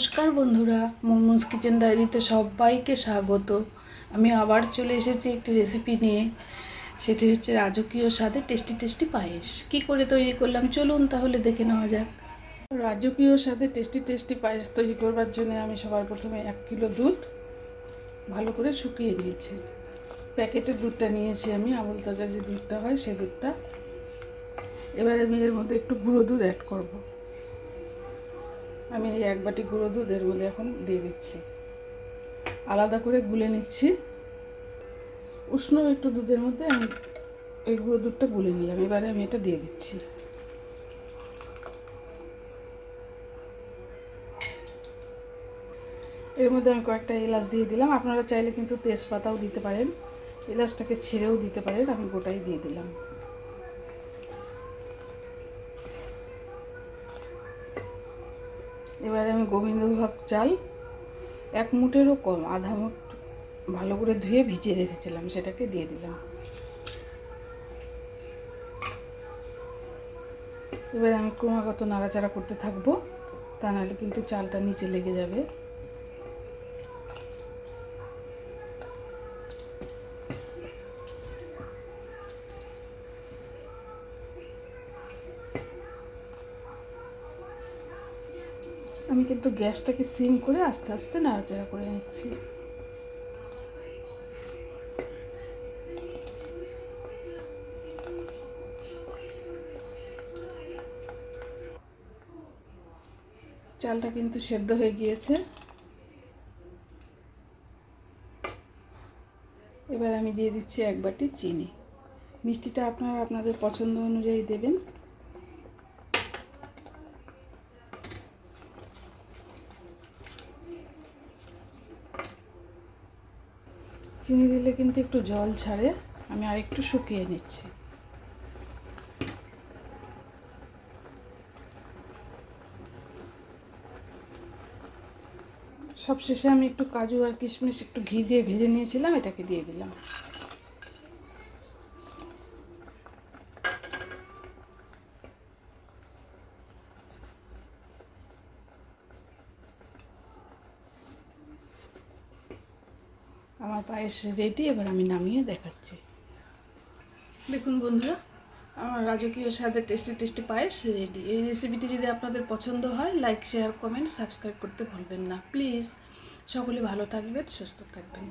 নমস্কার বন্ধুরা মোমোস কিচেন ডায়েরিতে সবাইকে স্বাগত। আমি আবার চলে এসেছি একটি রেসিপি নিয়ে। সেটি হচ্ছে রাজকীয় স্বাদে টেস্টি টেস্টি পায়েস। কি করে তৈরি করলাম? চলুন তাহলে দেখে নেওয়া যাক। রাজকীয় স্বাদে টেস্টি টেস্টি পায়েস তৈরি করবার জন্য আমি সবার প্রথমে এক কিলো দুধ ভালো করে শুকিয়ে নিয়েছি। প্যাকেটের দুধটা নিয়েছি আমি, আমুল তাজা যে দুধটা হয় সে দুধটা। এবার আমি এর মধ্যে একটু গুঁড়ো দুধ অ্যাড করব। আমি এই এক বাটি গুঁড়ো দুধ এর মধ্যে এখন দিয়ে দিচ্ছি। আলাদা করে গুলে নিচ্ছি। উষ্ণ একটু দুধের মধ্যে আমি এই গুঁড়ো দুধটা গুলে নিলাম। এবারে আমি এটা দিয়ে দিচ্ছি। এর মধ্যে আমি কয়েকটা এলাচ দিয়ে দিলাম। আপনারা চাইলে কিন্তু তেজপাতাও দিতে পারেন। এলাচটাকে ছিঁড়েও দিতে পারেন। আমি গোটাই দিয়ে দিলাম। এবারে আমি গোবিন্দভোগ চাল এক মুটেরও কম, আধা মুট ভালো করে ধুয়ে ভিজিয়ে রেখেছিলাম, সেটাকে দিয়ে দিলাম। এবার আমি ক্রমাগত নাড়াচাড়া করতে থাকব, তা নাহলে কিন্তু চালটা নিচে লেগে যাবে। আমি কিন্তু গ্যাসটাকে সিম করে আস্তে আস্তে নাড়াচাড়া করে নিচ্ছি। চালটা কিন্তু সেদ্ধ হয়ে গিয়েছে। এবার আমি দিয়ে দিচ্ছি এক বাটি চিনি। মিষ্টিটা আপনারা আপনাদের পছন্দ অনুযায়ী দেবেন। চিনি দিলে কিন্তু একটু জল ছাড়ে। আমি আর একটু শুকিয়ে নিচ্ছি। সবশেষে আমি একটু কাজু আর কিশমিশ একটু ঘি দিয়ে ভেজে নিয়েছিলাম, এটাকে দিয়ে দিলাম। আমার পায়েস রেডি এবার আমি নামিয়ে দেখাচ্ছি। দেখুন বন্ধুরা আমার রাজকীয় স্বাদের টেস্টি টেস্টি পায়েস রেডি এই রেসিপিটি যদি আপনাদের পছন্দ হয় লাইক শেয়ার কমেন্ট সাবস্ক্রাইব করতে ভুলবেন না। প্লিজ সকলে ভালো থাকবেন সুস্থ থাকবেন।